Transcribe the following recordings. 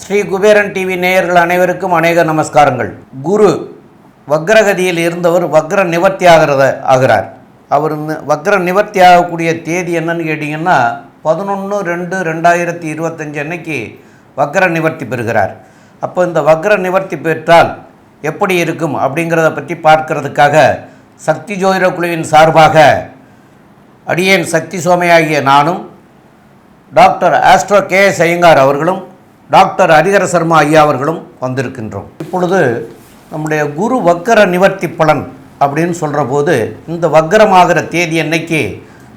Sri Kuberan TV நேயர்கள் அனைவருக்கும் அநேக நமஸ்காரங்கள். குரு வக்ரகதியில் இருந்தவர் வக்ர நிவர்த்தி ஆகிறத ஆகிறார். அவர் வக்ர நிவர்த்தி ஆகக்கூடிய தேதி என்னன்னு கேட்டிங்கன்னா பதினொன்று ரெண்டு ரெண்டாயிரத்தி இருபத்தஞ்சு அன்னைக்கு வக்ர நிவர்த்தி பெறுகிறார். அப்போ இந்த வக்ர நிவர்த்தி பெற்றால் எப்படி இருக்கும் அப்படிங்கிறத பற்றி பார்க்கறதுக்காக சக்தி ஜோதிட குழுவின் சார்பாக அடியேன் சக்தி சோமையாகிய நானும் doctor astro K S Iyengar அவர்களும் டாக்டர் ஹரிஹர சர்மா ஐயா அவர்களும் வந்திருக்கின்றோம். இப்பொழுது நம்முடைய குரு வக்கர நிவர்த்தி பலன் அப்படின்னு சொல்கிற போது இந்த வக்கரமாகிற தேதி என்னைக்கு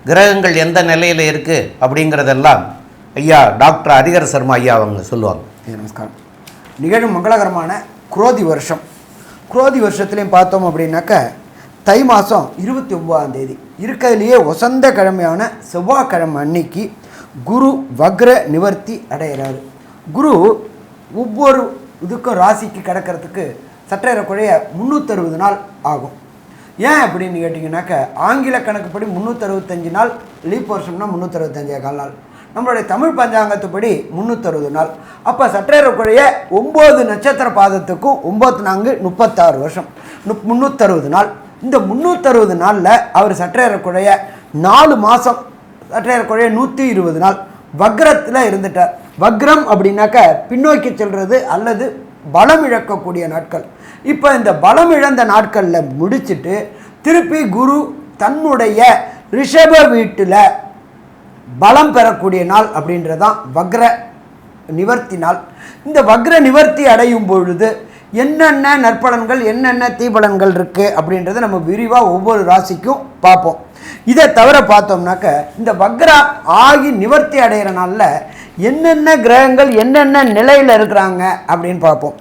கிரகங்கள் எந்த நிலையில் இருக்குது அப்படிங்கிறதெல்லாம் ஐயா டாக்டர் ஹரிஹர சர்மா ஐயா அவங்க சொல்லுவாங்க. நமஸ்காரம். நிகழும் மங்களகரமான குரோதி வருஷம். குரோதி வருஷத்துலேயும் பார்த்தோம் அப்படின்னாக்க தை மாதம் இருபத்தி ஒம்பதாம் தேதி. இருக்கிறதுலையே வசந்த கிழமையான செவ்வாய்க்கிழமை அன்னைக்கு குரு வக்ர நிவர்த்தி அடைகிறாரு குரு ஒவ்வொரு இதுக்கும் ராசிக்கு கிடக்கிறதுக்கு சற்றேறக்குறைய முந்நூற்றறுபது நாள் ஆகும். ஏன் அப்படின்னு கேட்டிங்கனாக்க ஆங்கில கணக்குப்படி முந்நூற்றறுபத்தஞ்சு நாள் லீப் வருஷம்னா முந்நூற்றறுபத்தஞ்சே கால் நாள் நம்மளுடைய தமிழ் பஞ்சாங்கத்துப்படி முந்நூற்றறுபது நாள். அப்போ சற்றேறக்குறைய ஒம்பது நட்சத்திர பாதத்துக்கும் ஒம்பத்தி நான்கு முப்பத்தாறு வருஷம். நுப் முந்நூற்றறுபது நாள். இந்த முந்நூற்றறுபது நாளில் அவர் சற்றேறக்குறைய நாலு மாதம் சற்றேறக்குறைய நூற்றி இருபது நாள் வக்ரத்தில் இருந்துட்டார். வக்ரம் அப்படின்னாக்க பின்னோக்கி செல்வது அல்லது பலம் இழக்கக்கூடிய நாட்கள். இப்போ இந்த பலம் இழந்த நாட்களில் முடிச்சுட்டு திருப்பி குரு தன்னுடைய ரிஷப வீட்டில் பலம் பெறக்கூடிய நாள் அப்படின்றதான் வக்ர நிவர்த்தி நாள். இந்த வக்ர நிவர்த்தி அடையும் பொழுது என்னென்ன நற்பலன்கள் என்னென்ன தீபலன்கள் இருக்குது அப்படின்றத நம்ம விரிவாக ஒவ்வொரு ராசிக்கும் பார்ப்போம். இதை தவிர பார்த்தோம்னாக்க இந்த வக்ரா ஆகி நிவர்த்தி அடைகிற நாளில் என்னென்ன கிரகங்கள் என்னென்ன நிலையில் இருக்கிறாங்க அப்படின்னு பார்ப்போம்.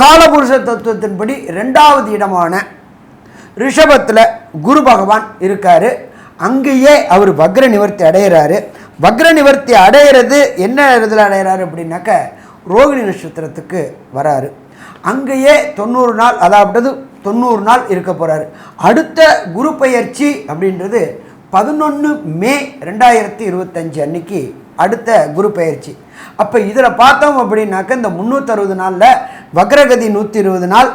காலபுருஷ தத்துவத்தின்படி ரெண்டாவது இடமான ரிஷபத்தில் குரு பகவான் இருக்கார். அங்கேயே அவர் வக்ர நிவர்த்தி அடையிறாரு. வக்ர நிவர்த்தி அடையிறது என்ன இதில் அடைகிறாரு அப்படின்னாக்க ரோகிணி நட்சத்திரத்துக்கு வராரு. அங்கேயே தொண்ணூறு நாள் அதாவது தொண்ணூறு நாள் இருக்க போகிறாரு அடுத்த குரு பயிற்சி அப்படின்றது பதினொன்று மே ரெண்டாயிரத்தி இருபத்தஞ்சு அன்னைக்கு அடுத்த குரு பயிற்சி. அப்போ இதில் பார்த்தோம் அப்படின்னாக்க இந்த முந்நூற்றறுபது நாளில் வக்ரகதி நூற்றி இருபது நாள்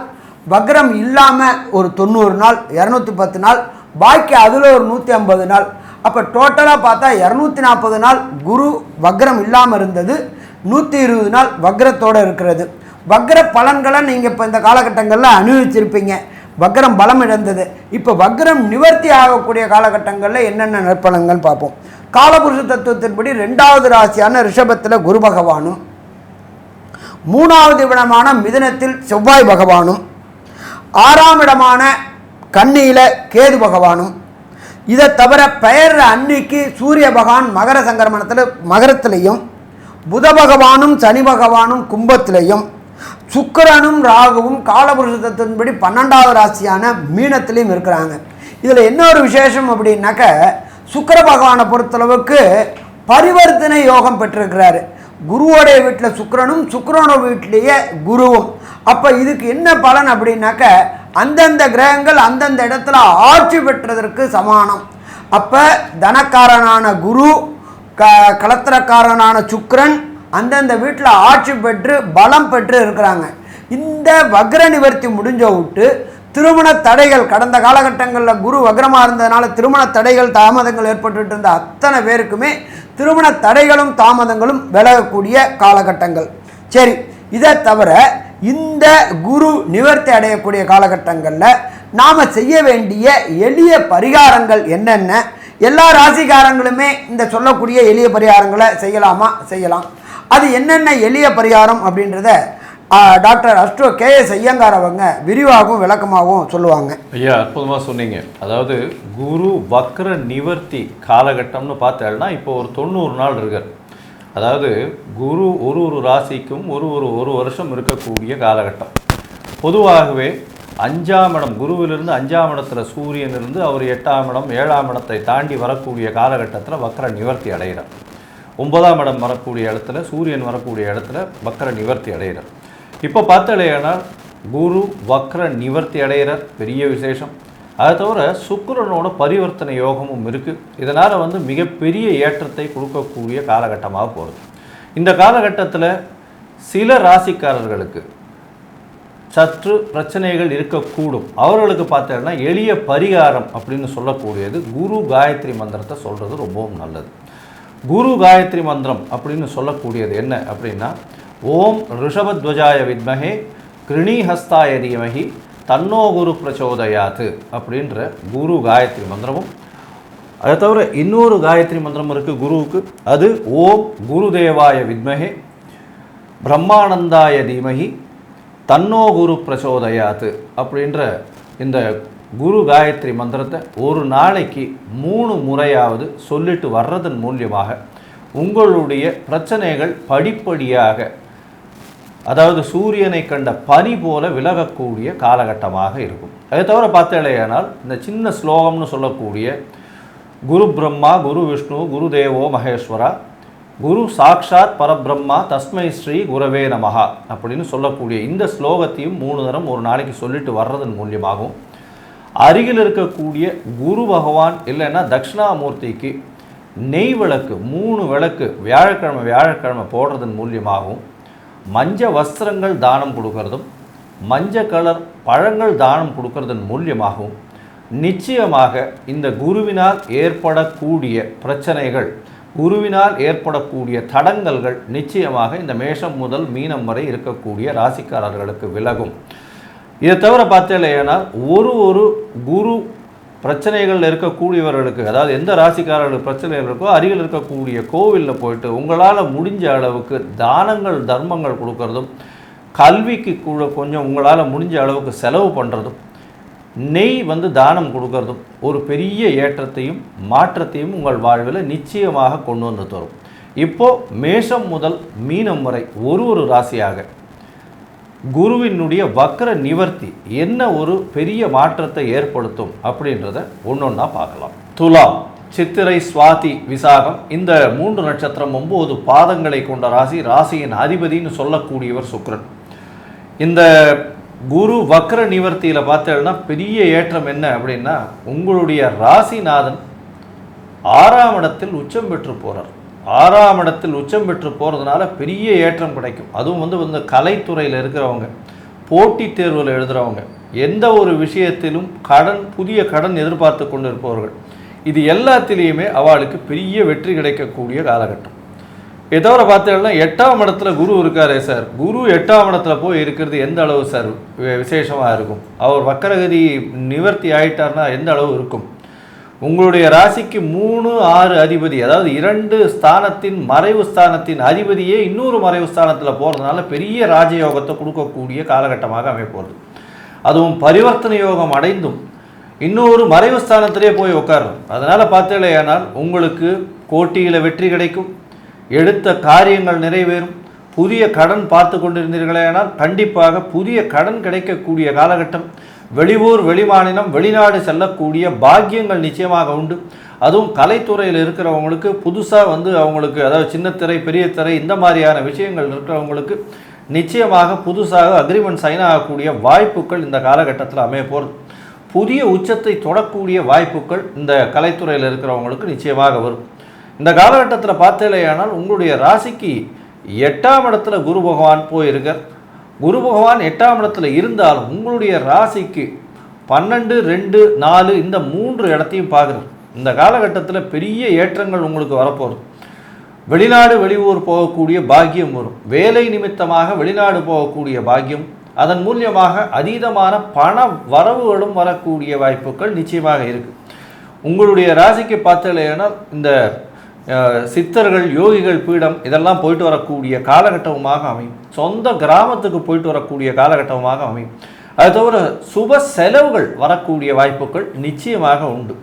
வக்ரம் இல்லாமல் ஒரு தொண்ணூறு நாள் இரநூத்தி பத்து நாள் பாக்கி அதில் ஒரு நூற்றி ஐம்பது நாள். அப்போ டோட்டலாக பார்த்தா இரநூத்தி நாற்பது நாள் குரு வக்ரம் இல்லாமல் இருந்தது. நூற்றி இருபது நாள் வக்ரத்தோடு இருக்கிறது. வக்ர பலன்களை நீங்கள் இப்போ இந்த காலகட்டங்களில் அனுபவிச்சிருப்பீங்க. வக்ரம் பலம் இழந்தது. இப்போ வக்ரம் நிவர்த்தி ஆகக்கூடிய காலகட்டங்களில் என்னென்ன நற்பலன்கள் பார்ப்போம். காலபுருஷ தத்துவத்தின்படி ரெண்டாவது ராசியான ரிஷபத்தில் குரு பகவானும் மூணாவது இடமான மிதனத்தில் செவ்வாய் பகவானும் ஆறாம் இடமான கண்ணியில் கேது பகவானும் இதை தவிர பெயர் அன்னைக்கு சூரிய பகவான் மகர சங்கரமணத்தில் மகரத்திலையும் புத பகவானும் சனி பகவானும் கும்பத்திலையும் சுக்கரனும் ராகுவும் காலபுருஷத்தின்படி பன்னெண்டாவது ராசியான மீனத்திலையும் இருக்கிறாங்க. இதில் என்ன ஒரு விசேஷம் அப்படின்னாக்க சுக்கர பகவானை பொறுத்தளவுக்கு பரிவர்த்தனை யோகம் பெற்றிருக்கிறாரு. குருவோடைய வீட்டில் சுக்கரனும் சுக்கிரனோட வீட்டிலேயே குருவும். அப்போ இதுக்கு என்ன பலன் அப்படின்னாக்க அந்தந்த கிரகங்கள் அந்தந்த இடத்துல ஆட்சி பெற்றதற்கு சமானம். அப்போ தனக்காரனான குரு க கலத்திரக்காரனான சுக்ரன் அந்தந்த வீட்டில் ஆட்சி பெற்று பலம் பெற்று இருக்கிறாங்க. இந்த வக்ர நிவர்த்தி முடிஞ்ச விட்டு திருமண தடைகள் கடந்த காலகட்டங்களில் குரு வக்ரமாக இருந்ததுனால திருமண தடைகள் தாமதங்கள் ஏற்பட்டுட்டு இருந்த அத்தனை பேருக்குமே திருமண தடைகளும் தாமதங்களும் விலகக்கூடிய காலகட்டங்கள். சரி இதை தவிர இந்த குரு நிவர்த்தி அடையக்கூடிய காலகட்டங்களில் நாம் செய்ய வேண்டிய எளிய பரிகாரங்கள் என்னென்ன? எல்லா ராசிக்காரங்களுமே இந்த சொல்லக்கூடிய எளிய பரிகாரங்களை செய்யலாமா? செய்யலாம். அது என்னென்ன எளிய பரிகாரம் அப்படின்றத doctor astro K S Iyengar அவங்க விரிவாகவும் விளக்கமாகவும் சொல்லுவாங்க. ஐயா அற்புதமாக சொன்னீங்க. அதாவது குரு வக்ர நிவர்த்தி காலகட்டம்னு பார்த்தேன்னா இப்போ ஒரு தொண்ணூறு நாள் இருக்கார். அதாவது குரு ஒரு ஒரு ராசிக்கும் ஒரு ஒரு ஒரு வருஷம் இருக்கக்கூடிய காலகட்டம். பொதுவாகவே அஞ்சாம் இடம் குருவிலிருந்து அஞ்சாம் இடத்துல சூரியன் இருந்து அவர் எட்டாம் இடம் ஏழாம் இடத்தை தாண்டி வரக்கூடிய காலகட்டத்தில் வக்ர நிவர்த்தி அடைகிறார். ஒன்பதாம் இடம் வரக்கூடிய இடத்துல சூரியன் வரக்கூடிய இடத்துல வக்கர நிவர்த்தி அடைகிறார். இப்போ பார்த்தலையானால் குரு வக்ர நிவர்த்தி அடைகிறார். பெரிய விசேஷம். அதை தவிர சுக்கரனோட பரிவர்த்தனை யோகமும் இருக்குது இதனால் வந்து மிகப்பெரிய ஏற்றத்தை கொடுக்கக்கூடிய காலகட்டமாக போகிறது இந்த காலகட்டத்தில் சில ராசிக்காரர்களுக்கு சற்று பிரச்சனைகள் இருக்கக்கூடும். அவர்களுக்கு பார்த்தீங்கன்னா எளிய பரிகாரம் அப்படின்னு சொல்லக்கூடியது குரு காயத்ரி மந்திரத்தை சொல்கிறது ரொம்பவும் நல்லது. குரு காயத்ரி மந்திரம் அப்படின்னு சொல்லக்கூடியது என்ன அப்படின்னா ஓம் ரிஷபத்வஜாய வித்மகே கிருணிஹஸ்தாய தீமகி தன்னோ குரு பிரச்சோதயாத்து அப்படின்ற குரு காயத்ரி மந்திரமும். அதை தவிர இன்னொரு காயத்ரி மந்திரம் இருக்குது குருவுக்கு. அது ஓம் குருதேவாய வித்மகே பிரம்மானந்தாய தீமகி தன்னோ குரு பிரச்சோதயாத்து அப்படின்ற இந்த குரு காயத்ரி மந்திரத்தை ஒரு நாளைக்கு மூணு முறையாவது சொல்லிட்டு வர்றதன் மூலியமாக உங்களுடைய பிரச்சனைகள் படிப்படியாக அதாவது சூரியனை கண்ட பனி போல விலகக்கூடிய காலகட்டமாக இருக்கும். அதை தவிர பார்த்தேலையானால் இந்த சின்ன ஸ்லோகம்னு சொல்லக்கூடிய குரு பிரம்மா குரு விஷ்ணு குரு தேவோ மகேஸ்வரா குரு சாக்ஷாத் பரபிரம்மா தஸ்மை ஸ்ரீ குரவே நமகா அப்படின்னு சொல்லக்கூடிய இந்த ஸ்லோகத்தையும் மூணு தரம் ஒரு நாளைக்கு சொல்லிட்டு வர்றதன் மூலியமாகவும் அருகில் இருக்கக்கூடிய குரு பகவான் இல்லைன்னா தட்சிணாமூர்த்திக்கு நெய் விளக்கு மூணு விளக்கு வியாழக்கிழமை வியாழக்கிழமை போடுறதன் மூலியமாகவும் மஞ்ச வஸ்திரங்கள் தானம் கொடுக்கறதும் மஞ்ச கலர் பழங்கள் தானம் கொடுக்கறதன் மூலியமாகவும் நிச்சயமாக இந்த குருவினால் ஏற்படக்கூடிய பிரச்சனைகள் குருவினால் ஏற்படக்கூடிய தடங்கல்கள் நிச்சயமாக இந்த மேஷம் முதல் மீனம் வரை இருக்கக்கூடிய ராசிக்காரர்களுக்கு விலகும். இதை தவிர பார்த்தீங்கன்னா ஒரு ஒரு குரு பிரச்சனைகள் இருக்கக்கூடியவர்களுக்கு அதாவது எந்த ராசிக்காரர்களுக்கு பிரச்சனைகள் இருக்கோ அருகில் இருக்கக்கூடிய கோவிலில் போயிட்டு உங்களால் முடிஞ்ச அளவுக்கு தானங்கள் தர்மங்கள் கொடுக்கறதும் கல்விக்கு கூட கொஞ்சம் உங்களால் முடிஞ்ச அளவுக்கு செலவு பண்ணுறதும் நெய் வந்து தானம் கொடுக்கறதும் ஒரு பெரிய ஏற்றத்தையும் மாற்றத்தையும் உங்கள் வாழ்வில் நிச்சயமாக கொண்டு வந்து தரும். இப்போது மேஷம் முதல் மீனம் வரை ஒரு ஒரு ராசியாக குருவினுடைய வக்ர நிவர்த்தி என்ன ஒரு பெரிய மாற்றத்தை ஏற்படுத்தும் அப்படின்றத ஒன்றொன்றா பார்க்கலாம். துலாம் சித்திரை சுவாதி விசாகம் இந்த மூன்று நட்சத்திரம் ஒம்பது பாதங்களை கொண்ட ராசி ராசியின் அதிபதின்னு சொல்லக்கூடியவர் சுக்ரன். இந்த குரு வக்ர நிவர்த்தியில் பார்த்தேன்னா பெரிய ஏற்றம் என்ன அப்படின்னா உங்களுடைய ராசிநாதன் ஆறாம் இடத்தில் உச்சம் பெற்று போகிறார் ஆறாம் இடத்தில் உச்சம் பெற்று போகிறதுனால பெரிய ஏற்றம் கிடைக்கும். அதுவும் வந்து வந்து கலைத்துறையில் இருக்கிறவங்க போட்டித் தேர்வில் எழுதுகிறவங்க எந்த ஒரு விஷயத்திலும் கடன் புதிய கடன் எதிர்பார்த்து கொண்டு இருப்பவர்கள் இது எல்லாத்திலேயுமே அவளுக்கு பெரிய வெற்றி கிடைக்கக்கூடிய காலகட்டம். இதை தவிர பார்த்தீங்கன்னா எட்டாம் இடத்துல குரு இருக்காரே சார். குரு எட்டாம் இடத்துல போய் இருக்கிறது எந்த அளவு சார் விசேஷமாக இருக்கும்? அவர் வக்கரகதி நிவர்த்தி ஆயிட்டார்னா எந்த அளவு இருக்கும்? உங்களுடைய ராசிக்கு மூணு ஆறு அதிபதி அதாவது இரண்டு ஸ்தானத்தின் மறைவு ஸ்தானத்தின் அதிபதியே இன்னொரு மறைவு ஸ்தானத்தில் போகிறதுனால பெரிய ராஜயோகத்தை கொடுக்கக்கூடிய காலகட்டமாக அமைப்போகுது அதுவும் பரிவர்த்தனை யோகம் அடைந்தும் இன்னொரு மறைவு ஸ்தானத்திலே போய் உட்காரும் அதனால் பார்த்தேலையானால் உங்களுக்கு போட்டியில் வெற்றி கிடைக்கும். எடுத்த காரியங்கள் நிறைவேறும். புதிய கடன் பார்த்து கொண்டிருந்தீர்களேனால் கண்டிப்பாக புதிய கடன் கிடைக்கக்கூடிய காலகட்டம். வெளியூர் வெளிமாநிலம் வெளிநாடு செல்லக்கூடிய பாக்கியங்கள் நிச்சயமாக உண்டு. அதுவும் கலைத்துறையில் இருக்கிறவங்களுக்கு புதுசாக வந்து அவங்களுக்கு அதாவது சின்ன திரை பெரிய திரை இந்த மாதிரியான விஷயங்கள் இருக்கிறவங்களுக்கு நிச்சயமாக புதுசாக அக்ரிமெண்ட் சைன் ஆகக்கூடிய வாய்ப்புகள் இந்த காலகட்டத்தில் அமைய போகிறது புதிய உச்சத்தை தொடக்கூடிய வாய்ப்புகள் இந்த கலைத்துறையில் இருக்கிறவங்களுக்கு நிச்சயமாக வரும். இந்த காலகட்டத்தில் பார்த்தேலையானால் உங்களுடைய ராசிக்கு எட்டாம் இடத்துல குரு பகவான் போயிருக்கார். குரு பகவான் எட்டாம் இடத்துல இருந்தாலும் உங்களுடைய ராசிக்கு பன்னெண்டு ரெண்டு நாலு இந்த மூன்று இடத்தையும் பார்க்குறார். இந்த காலகட்டத்தில் பெரிய ஏற்றங்கள் உங்களுக்கு வரப்போகுது. வெளிநாடு வெளியூர் போகக்கூடிய பாக்கியம் வரும். வேலை நிமித்தமாக வெளிநாடு போகக்கூடிய பாக்கியம் அதன் மூலியமாக அதீதமான பண வரவுகளும் வரக்கூடிய வாய்ப்புகள் நிச்சயமாக இருக்குது உங்களுடைய ராசிக்கு பார்த்தலைன்னா இந்த சித்தர்கள் யோகிகள் பீடம் இதெல்லாம் போயிட்டு வரக்கூடிய காலகட்டமாக அமையும். சொந்த கிராமத்துக்கு போயிட்டு வரக்கூடிய காலகட்டமாக அமையும். அது தவிர சுப செலவுகள் வரக்கூடிய வாய்ப்புகள் நிச்சயமாக உண்டு.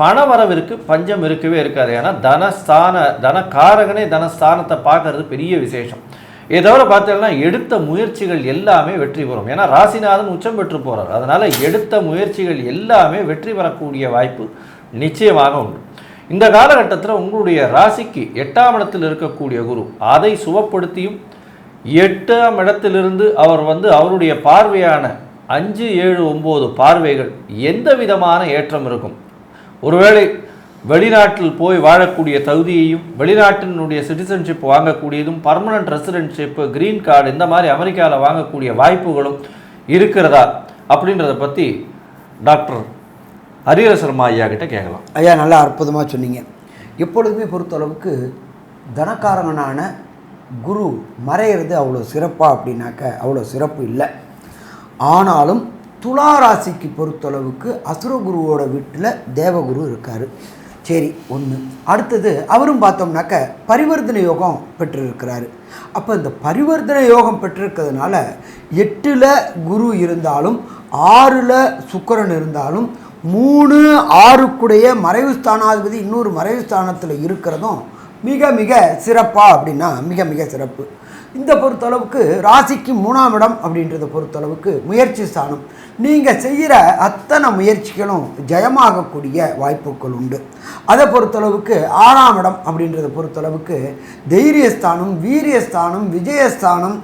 பண வரவிற்கு பஞ்சம் இருக்கவே இருக்காது. ஏன்னா தனஸ்தான தனக்காரகனே தனஸ்தானத்தை பார்க்கறது பெரிய விசேஷம். இதை தவிர பார்த்தீங்கன்னா எடுத்த முயற்சிகள் எல்லாமே வெற்றி பெறும். ஏன்னா ராசிநாதன் உச்சம் பெற்று போகிறார் அதனால் எடுத்த முயற்சிகள் எல்லாமே வெற்றி பெறக்கூடிய வாய்ப்பு நிச்சயமாக உண்டு. இந்த காலகட்டத்தில் உங்களுடைய ராசிக்கு எட்டாம் இடத்தில் இருக்கக்கூடிய குரு அதை சுவப்படுத்தியும் எட்டாம் இடத்திலிருந்து அவர் வந்து அவருடைய பார்வையான அஞ்சு ஏழு ஒம்பது பார்வைகள் எந்த விதமான ஏற்றம் இருக்கும்? ஒருவேளை வெளிநாட்டில் போய் வாழக்கூடிய தகுதியையும் வெளிநாட்டினுடைய சிட்டிசன்ஷிப் வாங்கக்கூடியதும் பர்மனன்ட் ரெசிடென்ட்ஷிப்பு க்ரீன் கார்டு இந்த மாதிரி அமெரிக்காவில் வாங்கக்கூடிய வாய்ப்புகளும் இருக்கிறதா? அப்படின்றத பற்றி டாக்டர் ஹரிஹர சர்மா ஐயா கிட்ட கேட்கலாம். ஐயா நல்லா அற்புதமாக சொன்னீங்க. எப்பொழுதுமே பொறுத்தளவுக்கு தனக்காரங்கனான குரு மறையிறது அவ்வளோ சிறப்பாக அப்படின்னாக்க அவ்வளோ சிறப்பு இல்லை. ஆனாலும் துலா ராசிக்கு பொறுத்தளவுக்கு அசுரகுருவோட வீட்டில் தேவகுரு இருக்கார். சரி ஒன்று அடுத்தது அவரும் பார்த்தோம்னாக்க பரிவர்த்தனை யோகம் பெற்றிருக்கிறாரு. அப்போ இந்த பரிவர்த்தனை யோகம் பெற்றிருக்கிறதுனால எட்டில் குரு இருந்தாலும் ஆறில் சுக்கரன் இருந்தாலும் மூணு ஆறுக்குடைய மறைவு ஸ்தானாதிபதி இன்னொரு மறைவு ஸ்தானத்தில் இருக்கிறதும் மிக மிக சிறப்பாக அப்படின்னா மிக மிக சிறப்பு. இந்த பொறுத்தளவுக்கு ராசிக்கு மூணாம் இடம் அப்படின்றத பொறுத்தளவுக்கு முயற்சி ஸ்தானம். நீங்கள் செய்கிற அத்தனை முயற்சிகளும் ஜெயமாகக்கூடிய வாய்ப்புகள் உண்டு. அதை பொறுத்தளவுக்கு ஆறாம் இடம் அப்படின்றத பொறுத்தளவுக்கு தைரியஸ்தானம் வீரியஸ்தானம் விஜயஸ்தானம்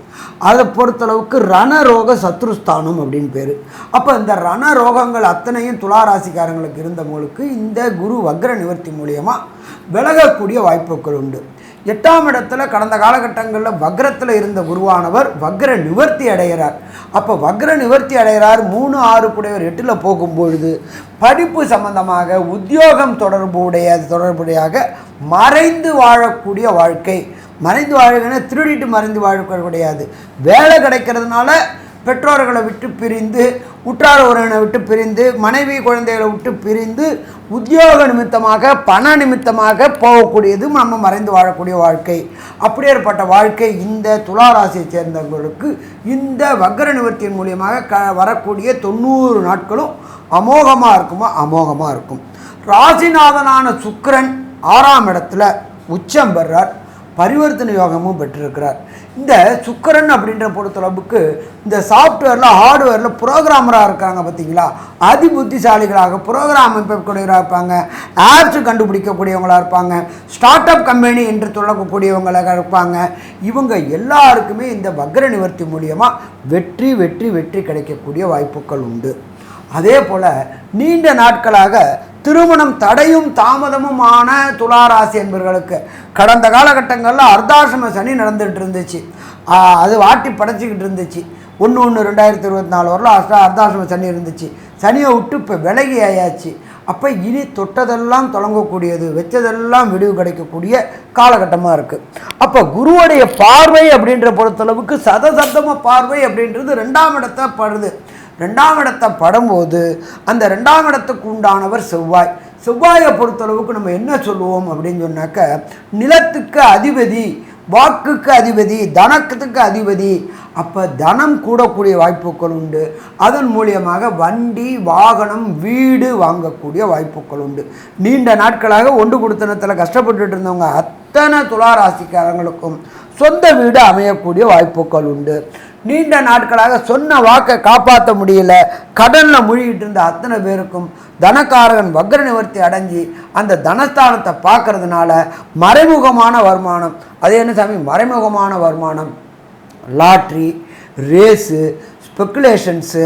அதை பொறுத்தளவுக்கு ரணரோக சத்ருஸ்தானம் அப்படின்னு பேர். அப்போ இந்த ரணரோகங்கள் அத்தனையும் துளாராசிக்காரங்களுக்கு இருந்தவங்களுக்கு இந்த குரு வக்ர நிவர்த்தி மூலியமாக விலகக்கூடிய வாய்ப்புகள் உண்டு. எட்டாம் இடத்துல கடந்த காலகட்டங்களில் வக்ரத்தில் இருந்த குருவானவர் வக்ர நிவர்த்தி அடைகிறார். அப்போ வக்ர நிவர்த்தி அடைகிறார் மூணு ஆறு குடையவர் எட்டில் போகும்பொழுது படிப்பு சம்பந்தமாக உத்தியோகம் தொடர்புடைய தொடர்புடையாக மறைந்து வாழக்கூடிய வாழ்க்கை. மறைந்து வாழ்க்கைன்னா திருடிட்டு மறைந்து வாழக்கூடாது கிடையாது. வேலை கிடைக்கிறதுனால பெற்றோர்களை விட்டு பிரிந்து உற்றார் உறவினை விட்டு பிரிந்து மனைவி குழந்தைகளை விட்டு பிரிந்து உத்தியோக நிமித்தமாக பண நிமித்தமாக போகக்கூடியது நம்ம மறைந்து வாழக்கூடிய வாழ்க்கை. அப்படியேற்பட்ட வாழ்க்கை இந்த துளாராசியை சேர்ந்தவர்களுக்கு இந்த வக்கர நிவர்த்தியின் மூலியமாக க வரக்கூடிய தொண்ணூறு நாட்களும் அமோகமாக இருக்குமா? அமோகமாக இருக்கும். ராசிநாதனான சுக்கரன் ஆறாம் இடத்துல உச்சம் பெறார். பரிவர்த்தனை யோகமும் பெற்றிருக்கிறார். இந்த சுக்கரன் அப்படின்ற பொறுத்தளவுக்கு இந்த சாஃப்ட்வேரில் ஹார்ட்வேரில் ப்ரோக்ராமராக இருக்காங்க பார்த்தீங்களா? அதி புத்திசாலிகளாக ப்ரோக்ராம் கூடியவராக இருப்பாங்க. ஆப்ஸ் கண்டுபிடிக்கக்கூடியவங்களாக இருப்பாங்க. ஸ்டார்ட் அப் கம்பெனி என்று சொல்லக்கூடியவங்களாக இருப்பாங்க. இவங்க எல்லாருக்குமே இந்த வக்ர நிவர்த்தி மூலியமாக வெற்றி வெற்றி வெற்றி கிடைக்கக்கூடிய வாய்ப்புகள் உண்டு. அதே போல் நீண்ட நாட்களாக திருமணம் தடையும் தாமதமுமான துளாராசி என்பவர்களுக்கு கடந்த காலகட்டங்களில் அர்த்தாசிரம சனி நடந்துகிட்டு இருந்துச்சு. அது வாட்டி படைச்சிக்கிட்டு இருந்துச்சு. ஒன்று ஒன்று ரெண்டாயிரத்தி இருபத்தி நாலு வரலாம் அர்த்தா அர்த்தாசிரம சனி இருந்துச்சு. சனியை விட்டு இப்போ விலகி ஆயாச்சு. அப்போ இனி தொட்டதெல்லாம் தொடங்கக்கூடியது வச்சதெல்லாம் விடிவு கிடைக்கக்கூடிய காலகட்டமாக இருக்குது அப்போ குருவுடைய பார்வை அப்படின்ற பொறுத்தளவுக்கு சதசப்தம பார்வை அப்படின்றது ரெண்டாம் இடத்த படுது. ரெண்டாம் இடத்தை படும்போது அந்த ரெண்டாம் இடத்துக்கு உண்டானவர் செவ்வாய். செவ்வாயை பொறுத்தளவுக்கு நம்ம என்ன சொல்லுவோம் அப்படின்னு சொன்னாக்க நிலத்துக்கு அதிபதி வாக்குக்கு அதிபதி தனக்கத்துக்கு அதிபதி அப்போ தனம் கூடக்கூடிய வாய்ப்புகள் உண்டு. அதன் மூலியமாக வண்டி வாகனம் வீடு வாங்கக்கூடிய வாய்ப்புகள் உண்டு. நீண்ட நாட்களாக ஒன்று கொடுத்தனத்தில் கஷ்டப்பட்டுட்டு இருந்தவங்க அத்தனை துளாராசிக்காரங்களுக்கும் சொந்த வீடு அமையக்கூடிய வாய்ப்புகள் உண்டு. நீண்ட நாட்களாக சொன்ன வாக்கை காப்பாற்ற முடியல. கடனில் மூழ்கிட்டு இருந்த அத்தனை பேருக்கும் தனக்காரகன் வக்ர நிவர்த்தி அடைஞ்சி அந்த தனஸ்தானத்தை பார்க்கறதுனால மறைமுகமான வருமானம். அது என்ன சாமி? மறைமுகமான வருமானம். லாட்ரி ரேஸு ஸ்பெக்குலேஷன்ஸு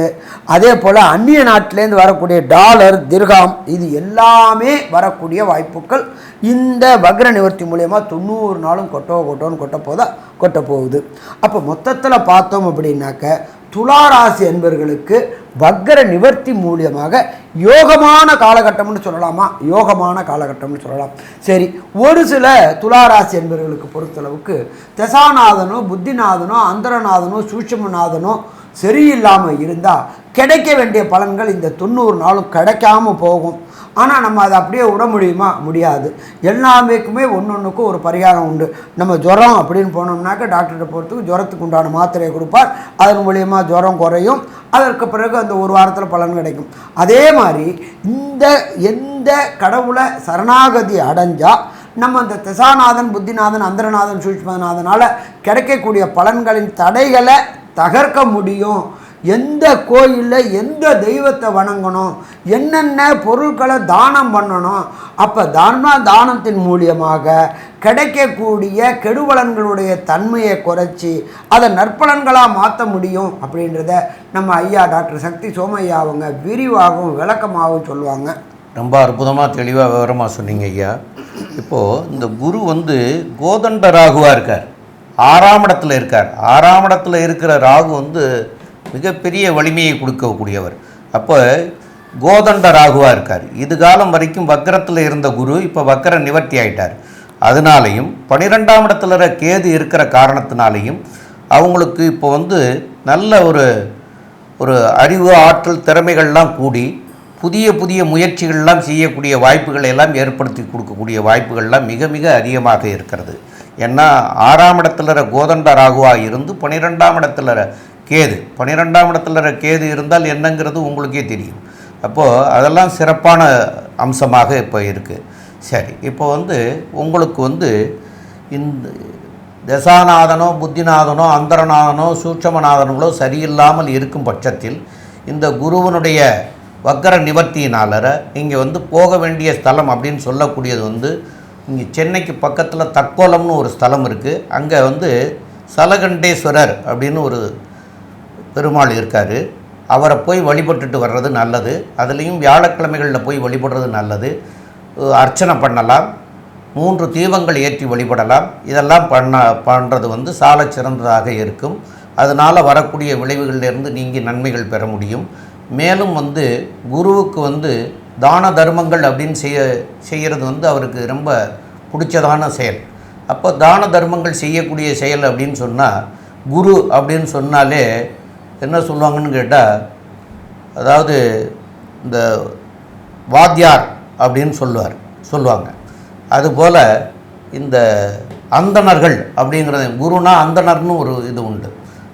அதே போல் அந்நிய நாட்டிலேருந்து வரக்கூடிய டாலர் திர்காம் இது எல்லாமே வரக்கூடிய வாய்ப்புகள். இந்த வக்ர நிவர்த்தி மூலயமா தொண்ணூறு நாளும் கொட்டோ கொட்டோன்னு கொட்ட போதா கொட்ட போகுது. அப்போ மொத்தத்தில் பார்த்தோம் அப்படின்னாக்க துளாராசி என்பர்களுக்கு வக்ர நிவர்த்தி மூலியமாக யோகமான காலகட்டம்னு சொல்லலாமா? யோகமான காலகட்டம்னு சொல்லலாம். சரி ஒரு சில துளாராசி என்பவர்களுக்கு பொறுத்தளவுக்கு தசாநாதனோ புத்திநாதனோ அந்தரநாதனோ சூட்சமநாதனோ சரியில்லாமல் இருந்தால் கிடைக்க வேண்டிய பலன்கள் இந்த தொண்ணூறு நாளும் கிடைக்காம போகும். ஆனால் நம்ம அதை அப்படியே விட முடியுமா? முடியாது. எல்லாமேக்குமே ஒன்று ஒன்றுக்கும் ஒரு பரிகாரம் உண்டு. நம்ம ஜுரம் அப்படின்னு போனோம்னாக்க டாக்டர்கிட்ட போகிறதுக்கு ஜுரத்துக்கு உண்டான மாத்திரையை கொடுப்பார். அதன் மூலியமாக ஜுரம் குறையும். அதற்கு பிறகு அந்த ஒரு வாரத்தில் பலன் கிடைக்கும். அதே மாதிரி இந்த எந்த கடவுளை சரணாகதி அடைஞ்சால் நம்ம அந்த திசாநாதன் புத்திநாதன் அந்தரநாதன் சூஷ்மநாதனால் கிடைக்கக்கூடிய பலன்களின் தடைகளை தகர்க்க முடியும். எந்த கோயிலில் எந்த தெய்வத்தை வணங்கணும்? என்னென்ன பொருட்களை தானம் பண்ணணும்? அப்போ தர்ம தானத்தின் மூலியமாக கிடைக்கக்கூடிய கெடுபலன்களுடைய தன்மையை குறைச்சி அதை நற்பலன்களாக மாற்ற முடியும் அப்படின்றத நம்ம ஐயா டாக்டர் சக்தி சோமையா அவங்க விரிவாகவும் விளக்கமாகவும் சொல்லுவாங்க. ரொம்ப அற்புதமாக தெளிவாக விவரமாக சொன்னீங்க ஐயா. இப்போது இந்த குரு வந்து கோதண்ட ராகுவாக இருக்கார். ஆறாம் இடத்துல இருக்கார். ஆறாம் இடத்துல இருக்கிற ராகு வந்து மிகப்பெரிய வலிமையை கொடுக்கக்கூடியவர். அப்போ கோதண்ட ராகுவாக இருக்கார். இது காலம் வரைக்கும் வக்கரத்தில் இருந்த குரு இப்போ வக்கர நிவர்த்தி ஆயிட்டார். அதனாலையும் பன்னிரெண்டாம் இடத்துல இருக்கிற கேது இருக்கிற காரணத்தினாலையும் அவங்களுக்கு இப்போ வந்து நல்ல ஒரு ஒரு அறிவு ஆற்றல் திறமைகள்லாம் கூடி புதிய புதிய முயற்சிகள்லாம் செய்யக்கூடிய வாய்ப்புகளை எல்லாம் ஏற்படுத்தி கொடுக்கக்கூடிய வாய்ப்புகள்லாம் மிக மிக அதிகமாக இருக்கிறது. ஏன்னா ஆறாம் இடத்துல கோதண்ட ராகுவா இருந்து பன்னிரெண்டாம் இடத்துல கேது. பன்னிரெண்டாம் இடத்துல கேது இருந்தால் என்னங்கிறது உங்களுக்கே தெரியும். அப்போது அதெல்லாம் சிறப்பான அம்சமாக இப்போ இருக்குது சரி இப்போ வந்து உங்களுக்கு வந்து இந்த தசாநாதனோ புத்திநாதனோ அந்தரநாதனோ சூட்சமநாதனங்களோ சரியில்லாமல் இருக்கும் பட்சத்தில் இந்த குருவனுடைய வக்கர நிவர்த்தியினாலர இங்கே வந்து போக வேண்டிய ஸ்தலம் அப்படின்னு சொல்லக்கூடியது வந்து இங்கே சென்னைக்கு பக்கத்தில் தக்கோலம்னு ஒரு ஸ்தலம் இருக்குது அங்கே வந்து சலகண்டேஸ்வரர் அப்படின்னு ஒரு பெருமாள் இருக்கார். அவரை போய் வழிபட்டுட்டு வர்றது நல்லது. அதுலேயும் வியாழக்கிழமைகளில் போய் வழிபடுறது நல்லது. அர்ச்சனை பண்ணலாம். மூன்று தீபங்கள் ஏற்றி வழிபடலாம். இதெல்லாம் பண்ண பண்ணுறது வந்து சால சிறந்ததாக இருக்கும். அதனால் வரக்கூடிய விளைவுகளிலிருந்து நீங்கி நன்மைகள் பெற முடியும். மேலும் வந்து குருவுக்கு வந்து தான தர்மங்கள் அப்படின்னு செய்ய செய்கிறது வந்து அவருக்கு ரொம்ப பிடிச்சதான செயல். அப்போ தான தர்மங்கள் செய்யக்கூடிய செயல் அப்படின்னு சொன்னால் குரு அப்படின்னு சொன்னாலே என்ன சொல்லுவாங்கன்னு கேட்டால் அதாவது இந்த வாத்தியார் அப்படின்னு சொல்லுவார் சொல்லுவாங்க. அதுபோல் இந்த அந்தணர்கள் அப்படிங்கிறது குருனா அந்தணர்னு ஒரு இது உண்டு.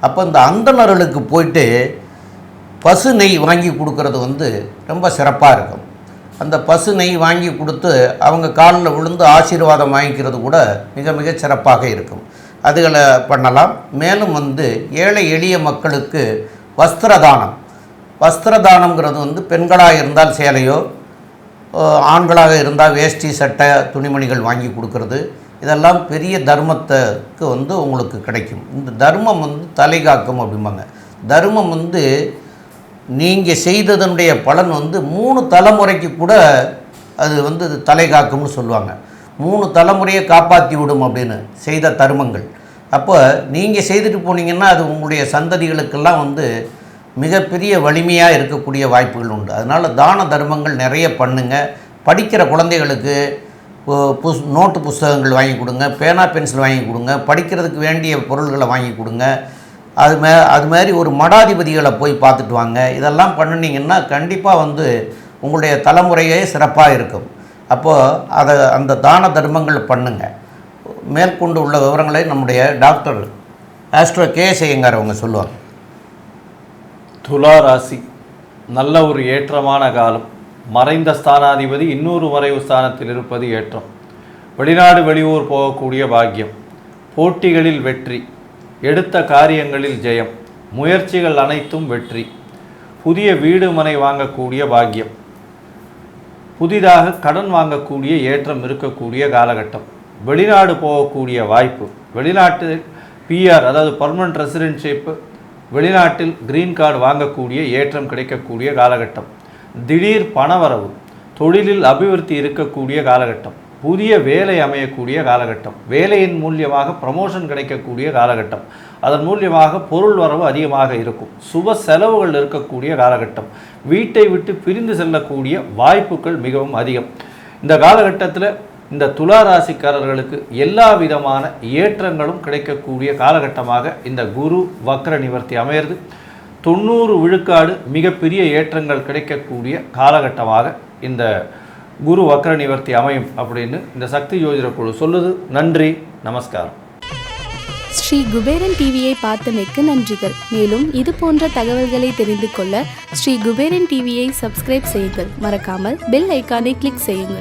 அப்போ இந்த அந்தணர்களுக்கு போயிட்டு பசு நெய் வாங்கி கொடுக்கறது வந்து ரொம்ப சிறப்பாக இருக்கும். அந்த பசு நெய் வாங்கி கொடுத்து அவங்க காலில் விழுந்து ஆசீர்வாதம் வாங்கிக்கிறது கூட மிக மிக சிறப்பாக இருக்கும். அதுகளை பண்ணலாம். மேலும் வந்து ஏழை எளிய மக்களுக்கு வஸ்திரதானம். வஸ்திரதானம்ங்கிறது வந்து பெண்களாக இருந்தால் சேலையோ ஆண்களாக இருந்தால் வேஷ்டி சட்டை துணிமணிகள் வாங்கி கொடுக்கறது. இதெல்லாம் பெரிய தர்மத்துக்கு வந்து உங்களுக்கு கிடைக்கும். இந்த தர்மம் வந்து தலை காக்கும் அப்படிம்பாங்க. தர்மம் வந்து நீங்கள் செய்ததனுடைய பலன் வந்து மூணு தலைமுறைக்கு கூட அது வந்து தலை காக்கும்னு சொல்லுவாங்க. மூணு தலைமுறையை காப்பாற்றி விடும் அப்படின்னு செய்த தர்மங்கள். அப்போ நீங்கள் செய்துட்டு போனீங்கன்னா அது உங்களுடைய சந்ததிகளுக்கெல்லாம் வந்து மிகப்பெரிய வலிமையாக இருக்கக்கூடிய வாய்ப்புகள் உண்டு. அதனால் தான தர்மங்கள் நிறைய பண்ணுங்க. படிக்கிற குழந்தைகளுக்கு புஸ் நோட்டு புஸ்தகங்கள் வாங்கி கொடுங்க. பேனா பென்சில் வாங்கி கொடுங்க. படிக்கிறதுக்கு வேண்டிய பொருள்களை வாங்கி கொடுங்க. அது மே அது மாதிரி ஒரு மடாதிபதிகளை போய் பார்த்துட்டு வாங்க. இதெல்லாம் பண்ணினீங்கன்னா கண்டிப்பாக வந்து உங்களுடைய தலைமுறையே சிறப்பாக இருக்கும். அப்போது அதை அந்த தான தர்மங்கள் பண்ணுங்கள் மேற்கொண்டு உள்ள விவரங்களை நம்முடைய டாக்டர் ஆஸ்ட்ரோ கே செய்யுங்கார் அவங்க சொல்லுவாங்க. துலா ராசி நல்ல ஒரு ஏற்றமான காலம். மறைந்த ஸ்தானாதிபதி இன்னொரு மறைவு ஸ்தானத்தில் இருப்பது ஏற்றம். வெளிநாடு வெளியூர் போகக்கூடிய பாக்கியம். போட்டிகளில் வெற்றி. எடுத்த காரியங்களில் ஜெயம். முயற்சிகள் அனைத்தும் வெற்றி. புதிய வீடு மனை வாங்கக்கூடிய பாக்கியம். புதிதாக கடன் வாங்கக்கூடிய ஏற்றம் இருக்கக்கூடிய காலகட்டம். வெளிநாடு போகக்கூடிய வாய்ப்பு. வெளிநாட்டில் பிஆர் அதாவது பர்மனன்ட் ரெசிடென்ஷிப்பு வெளிநாட்டில் கிரீன் கார்டு வாங்கக்கூடிய ஏற்றம் கிடைக்கக்கூடிய காலகட்டம். திடீர் பணவரவு. தொழிலில் அபிவிருத்தி இருக்கக்கூடிய காலகட்டம். புதிய வேலை அமையக்கூடிய காலகட்டம். வேலையின் மூலியமாக ப்ரமோஷன் கிடைக்கக்கூடிய காலகட்டம். அதன் மூலியமாக பொருள் வரவு அதிகமாக இருக்கும். சுப செலவுகள் இருக்கக்கூடிய காலகட்டம். வீட்டை விட்டு பிரிந்து செல்லக்கூடிய வாய்ப்புகள் மிகவும் அதிகம். இந்த காலகட்டத்தில் இந்த துலா ராசிக்காரர்களுக்கு எல்லா விதமான ஏற்றங்களும் கிடைக்கக்கூடிய காலகட்டமாக இந்த குரு வக்ர நிவர்த்தி அமையிறது. தொண்ணூறு விழுக்காடு மிகப்பெரிய ஏற்றங்கள் கிடைக்கக்கூடிய காலகட்டமாக இந்த குரு வக்ர நிவர்த்தி அமையும் அப்படின்னு இந்த சக்தி யோஜன குழு சொல்லுது. நன்றி நமஸ்காரம். ஸ்ரீ குபேரன் டிவியை பார்த்தமைக்கு நன்றிகள். மேலும் இது போன்ற தகவல்களை தெரிந்து கொள்ள ஸ்ரீ குபேரன் டிவியை சப்ஸ்கிரைப் செய்யுங்கள். மறக்காமல் பெல் ஐக்கானை கிளிக் செய்யுங்கள்.